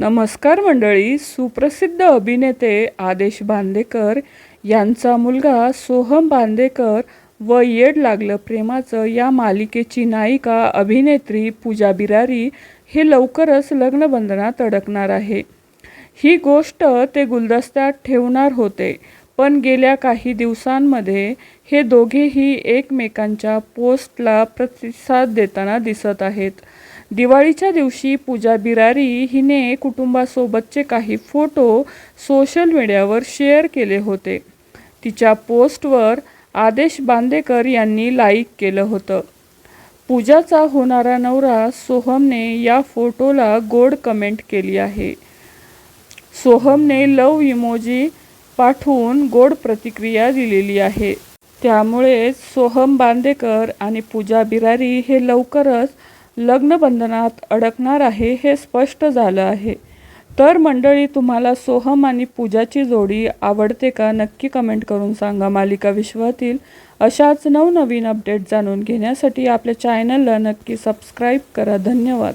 नमस्कार मंडळी सुप्रसिद्ध अभिनेते आदेश बांदेकर यांचा मुलगा सोहम बांदेकर व येड लागलं प्रेमाचं या मालिकेची नायिका अभिनेत्री पूजा बिरारी हे लवकरच लग्नबंधनात अडकणार आहे. ही गोष्ट ते गुलदस्त्यात ठेवणार होते. पण गेल्या काही दिवसांमध्ये हे दोघेही एकमेकांच्या पोस्टला प्रतिसाद देताना दिसत आहेत. दिवाळीच्या दिवशी पूजा बिरारी हिने कुटुंबासोबतचे काही फोटो सोशल मीडियावर शेअर केले होते. तिच्या पोस्टवर आदेश बांदेकर यांनी लाईक केलं होतं. पूजाचा होणारा नवरा सोहमने या फोटोला गोड कमेंट केली आहे. सोहमने लव इमोजी पाठवून गोड प्रतिक्रिया दिलेली आहे. त्यामुळेच सोहम बांदेकर आणि पूजा बिरारी हे लवकरच लग्नबंधनात अडकणार आहे हे स्पष्ट झालं आहे. तर मंडळी तुम्हाला सोहम आणि पूजाची जोडी आवडते का नक्की कमेंट करून सांगा. मालिका विश्वातील अशाच नवनवीन अपडेट जाणून घेण्यासाठी आपल्या चॅनलला नक्की सबस्क्राईब करा. धन्यवाद.